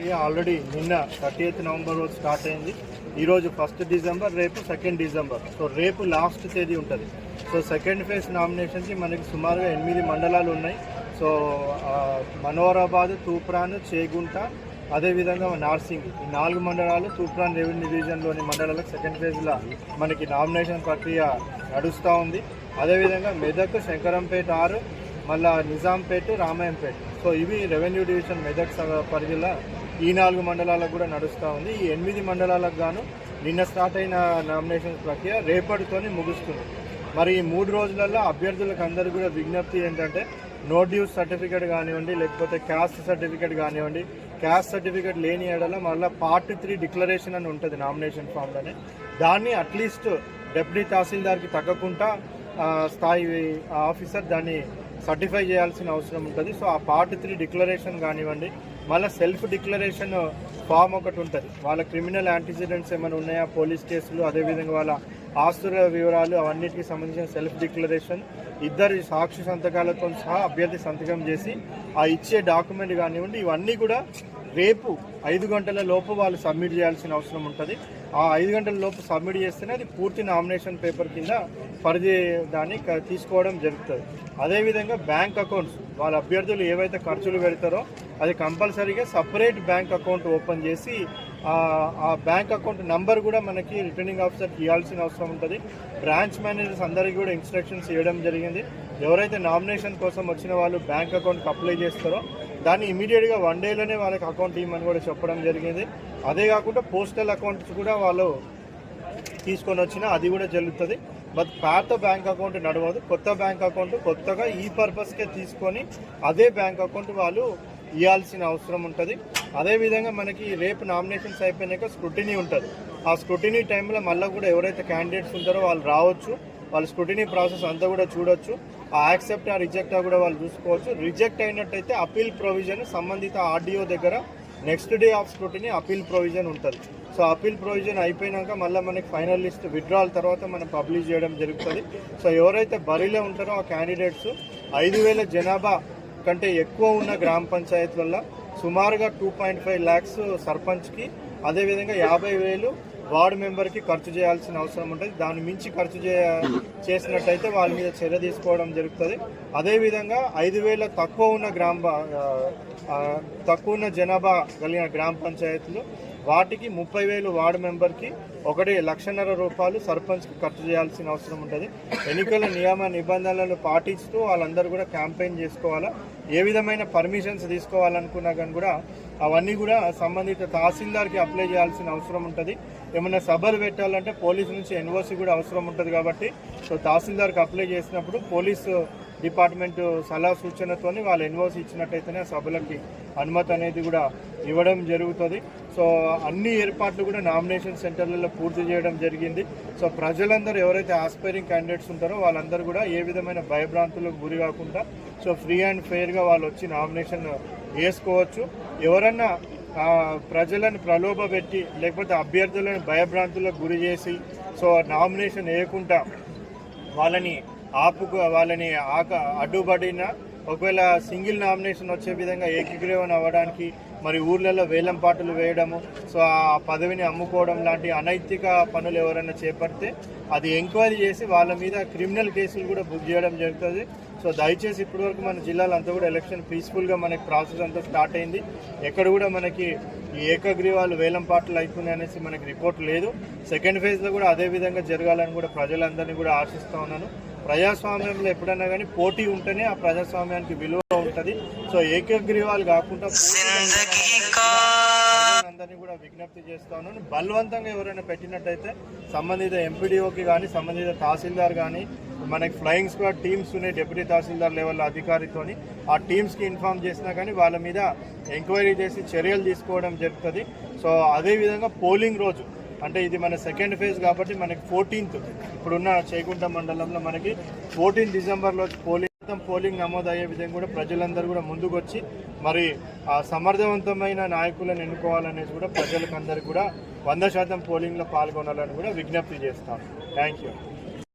Already నిన్న thirty eighth November రోజు start అయింది. ఈరోజు ఫస్ట్ డిసెంబర్ రేపు సెకండ్ డిసెంబర్. సో రేపు లాస్ట్ తేదీ ఉంటుంది. సో సెకండ్ ఫేజ్ నామినేషన్కి మనకి సుమారుగా ఎనిమిది మండలాలు ఉన్నాయి. సో మనోహరాబాద్ తూప్రాన్ చేగుంట అదేవిధంగా నార్సింగ్. ఈ నాలుగు మండలాలు తూప్రాన్ రెవెన్యూ డివిజన్లోని మండలాలకు సెకండ్ ఫేజ్లో మనకి నామినేషన్ ప్రక్రియ నడుస్తూ ఉంది. అదేవిధంగా మెదక్ శంకరంపేట ఆరు మళ్ళా నిజాంపేట రామాయంపేట. సో ఇవి రెవెన్యూ డివిజన్ మెదక్ స- పరిధిలో ఈ నాలుగు మండలాలకు కూడా నడుస్తూ ఉంది. ఈ ఎనిమిది మండలాలకు గాను నిన్న స్టార్ట్ అయిన నామినేషన్ ప్రక్రియ రేపటితోని ముగుస్తుంది. మరి ఈ మూడు రోజులలో అభ్యర్థులకు అందరూ కూడా విజ్ఞప్తి ఏంటంటే నో డ్యూస్ సర్టిఫికేట్ కానివ్వండి లేకపోతే క్యాస్ట్ సర్టిఫికేట్ కానివ్వండి క్యాస్ట్ సర్టిఫికేట్ లేని ఏడల మళ్ళీ పార్ట్ త్రీ డిక్లరేషన్ అని ఉంటుంది నామినేషన్ ఫామ్లోనే దాన్ని అట్లీస్ట్ డెప్యూటీ తహసీల్దార్కి తగ్గకుండా ఆ, స్థాయి ఆఫీసర్ దాన్ని సర్టిఫై చేయాల్సిన అవసరం ఉంటుంది. సో ఆ పార్ట్ త్రీ డిక్లరేషన్ కానివ్వండి మళ్ళీ సెల్ఫ్ డిక్లరేషన్ ఫామ్ ఒకటి ఉంటుంది. వాళ్ళ క్రిమినల్ యాంటిసిడెంట్స్ ఏమైనా ఉన్నాయా? పోలీస్ కేసులు అదేవిధంగా వాళ్ళ ఆస్తుల వివరాలు అవన్నిటికి సంబంధించిన సెల్ఫ్ డిక్లరేషన్ ఇద్దరు సాక్షి సంతకాలతో సహా అభ్యర్థి సంతకం చేసి ఆ ఇచ్చే డాక్యుమెంట్ కానివ్వండి ఇవన్నీ కూడా రేపు ఐదు గంటల లోపు వాళ్ళు సబ్మిట్ చేయాల్సిన అవసరం ఉంటుంది. ఆ ఐదు గంటల లోపు సబ్మిట్ చేస్తేనే అది పూర్తి నామినేషన్ పేపర్ కింద పరిధి దాన్ని తీసుకోవడం జరుగుతుంది. అదేవిధంగా బ్యాంక్ అకౌంట్స్ వాళ్ళ అభ్యర్థులు ఏవైతే ఖర్చులు పెడతారో అది కంపల్సరీగా సపరేట్ బ్యాంక్ అకౌంట్ ఓపెన్ చేసి ఆ బ్యాంక్ అకౌంట్ నెంబర్ కూడా మనకి రిటర్నింగ్ ఆఫీసర్కి ఇవ్వాల్సిన అవసరం ఉంటుంది. బ్రాంచ్ మేనేజర్స్ అందరికీ కూడా ఇన్స్ట్రక్షన్స్ ఇవ్వడం జరిగింది. ఎవరైతే నామినేషన్ కోసం వచ్చిన వాళ్ళు బ్యాంక్ అకౌంట్కి అప్లై చేస్తారో దాన్ని ఇమీడియట్గా వన్ డేలోనే వాళ్ళకి అకౌంట్ ఇవ్వమని కూడా చెప్పడం జరిగింది. అదే కాకుండా పోస్టల్ అకౌంట్స్ కూడా వాళ్ళు తీసుకొని వచ్చినా అది కూడా జరుగుతుంది. బట్ పాత బ్యాంక్ అకౌంట్ నడవదు. కొత్త బ్యాంక్ అకౌంట్ కొత్తగా ఈ పర్పస్కే తీసుకొని అదే బ్యాంక్ అకౌంట్ వాళ్ళు ఇవ్వాల్సిన అవసరం ఉంటుంది. అదేవిధంగా మనకి రేపు నామినేషన్స్ అయిపోయినాక స్క్రూటినీ ఉంటుంది. ఆ స్క్రూటినీ టైంలో మళ్ళీ కూడా ఎవరైతే క్యాండిడేట్స్ ఉంటారో వాళ్ళు రావచ్చు. వాళ్ళ స్క్రూటినీ ప్రాసెస్ అంతా కూడా చూడొచ్చు. ఆ యాక్సెప్ట్ ఆ రిజెక్ట్ కూడా వాళ్ళు చూసుకోవచ్చు. రిజెక్ట్ అయినట్టయితే అపీల్ ప్రొవిజన్ సంబంధిత ఆర్డీఓ దగ్గర next day of scrutiny appeal provision ఉంటుంది. సో అపీల్ ప్రొవిజన్ అయిపోయినాక మళ్ళీ మనకి ఫైనల్ లిస్ట్ విత్డ్రాల్ తర్వాత మనం పబ్లిష్ చేయడం జరుగుతుంది. సో ఎవరైతే బరిలో ఉంటారో ఆ క్యాండిడేట్స్ ఐదు వేల జనాభా కంటే ఎక్కువ ఉన్న గ్రామ పంచాయతీలలో సుమారుగా టూ పాయింట్ ఫైవ్ ల్యాక్స్ సర్పంచ్కి అదేవిధంగా యాభై వేలు వార్డు మెంబర్కి ఖర్చు చేయాల్సిన అవసరం ఉంటుంది. దాన్ని మించి ఖర్చు చేసినట్టయితే వాళ్ళ మీద చర్య తీసుకోవడం జరుగుతుంది. అదేవిధంగా ఐదు వేల తక్కువ ఉన్న గ్రామ తక్కువ ఉన్న జనాభా కలిగిన గ్రామ పంచాయతీలు వాటికి ముప్పై వేలు వార్డు మెంబర్కి ఒకటి లక్షన్నర రూపాయలు సర్పంచ్కి ఖర్చు చేయాల్సిన అవసరం ఉంటుంది. ఎన్నికల నియమ నిబంధనలను పాటిస్తూ వాళ్ళందరూ కూడా క్యాంపెయిన్ చేసుకోవాలా? ఏ విధమైన పర్మిషన్స్ తీసుకోవాలనుకున్నా కానీ కూడా అవన్నీ కూడా సంబంధిత తహసీల్దార్కి అప్లై చేయాల్సిన అవసరం ఉంటుంది. ఏమైనా సభలు పెట్టాలంటే పోలీస్ నుంచి ఎన్ఓసి కూడా అవసరం ఉంటుంది కాబట్టి సో తహసీల్దార్కి అప్లై చేసినప్పుడు పోలీసు డిపార్ట్మెంట్ సలహా సూచనతోని వాళ్ళు ఎన్ఓసి ఇచ్చినట్టయితేనే సభలకి అనుమతి అనేది కూడా ఇవ్వడం జరుగుతుంది. సో అన్ని ఏర్పాట్లు కూడా నామినేషన్ సెంటర్లలో పూర్తి చేయడం జరిగింది. సో ప్రజలందరూ ఎవరైతే ఆస్పైరింగ్ క్యాండిడేట్స్ ఉంటారో వాళ్ళందరూ కూడా ఏ విధమైన భయభ్రాంతులకు గురి కాకుండా సో ఫ్రీ అండ్ ఫెయిర్గా వాళ్ళు వచ్చి నామినేషన్ వేసుకోవచ్చు. ఎవరన్నా ప్రజలను ప్రలోభ పెట్టి లేకపోతే అభ్యర్థులను భయభ్రాంతులకు గురి చేసి సో నామినేషన్ వేయకుండా వాళ్ళని ఆపుకు వాళ్ళని ఆక అడ్డుపడిన ఒకవేళ సింగిల్ నామినేషన్ వచ్చే విధంగా ఏకీగ్రీవన అవ్వడానికి మరి ఊర్లలో వేలం పాటలు వేయడము సో ఆ పదవిని అమ్ముకోవడం లాంటి అనైతిక పనులు ఎవరైనా చేపడితే అది ఎంక్వైరీ చేసి వాళ్ళ మీద క్రిమినల్ కేసులు కూడా బుక్ చేయడం జరుగుతుంది. సో దయచేసి ఇప్పటివరకు మన జిల్లాలో అంతా కూడా ఎలక్షన్ పీస్ఫుల్గా మనకి ప్రాసెస్ అంతా స్టార్ట్ అయింది. ఎక్కడ కూడా మనకి ఈ ఏకగ్రీవాలు వేలం పాటలు అవుతున్నాయి అనేసి మనకి రిపోర్ట్ లేదు. సెకండ్ ఫేజ్లో కూడా అదే విధంగా జరగాలని కూడా ప్రజలందరినీ కూడా ఆశిస్తూ ఉన్నాను. ప్రజాస్వామ్యంలో ఎప్పుడైనా కానీ పోటీ ఉంటేనే ఆ ప్రజాస్వామ్యానికి విలువ ఉంటుంది. సో ఏకగ్రీవాలు కాకుండా అందరినీ కూడా విజ్ఞప్తి చేస్తాను. బలవంతంగా ఎవరైనా పెట్టినట్టయితే సంబంధిత ఎంపీడీఓకి కానీ సంబంధిత తహసీల్దార్ కానీ మనకి ఫ్లయింగ్ స్క్వాడ్ టీమ్స్ ఉన్నాయి డిప్యూటీ తహసీల్దార్ లెవెల్ అధికారితోని ఆ టీమ్స్కి ఇన్ఫామ్ చేసినా కానీ వాళ్ళ మీద ఎంక్వైరీ చేసి చర్యలు తీసుకోవడం జరుగుతుంది. సో అదేవిధంగా పోలింగ్ రోజు అంటే ఇది మన సెకండ్ ఫేజ్ కాబట్టి మనకి ఫోర్టీన్త్ ఇప్పుడున్న చేకుంట మండలంలో మనకి ఫోర్టీన్ డిసెంబర్లో పోలింగ్ పోలింగ్ నమోదయ్యే విధంగా కూడా ప్రజలందరూ కూడా ముందుకు వచ్చి మరి ఆ సమర్థవంతమైన నాయకులను ఎన్నుకోవాలనేది కూడా ప్రజలకు అందరికీ కూడా వంద శాతం పోలింగ్లో పాల్గొనాలని కూడా విజ్ఞప్తి చేస్తాం. Thank you.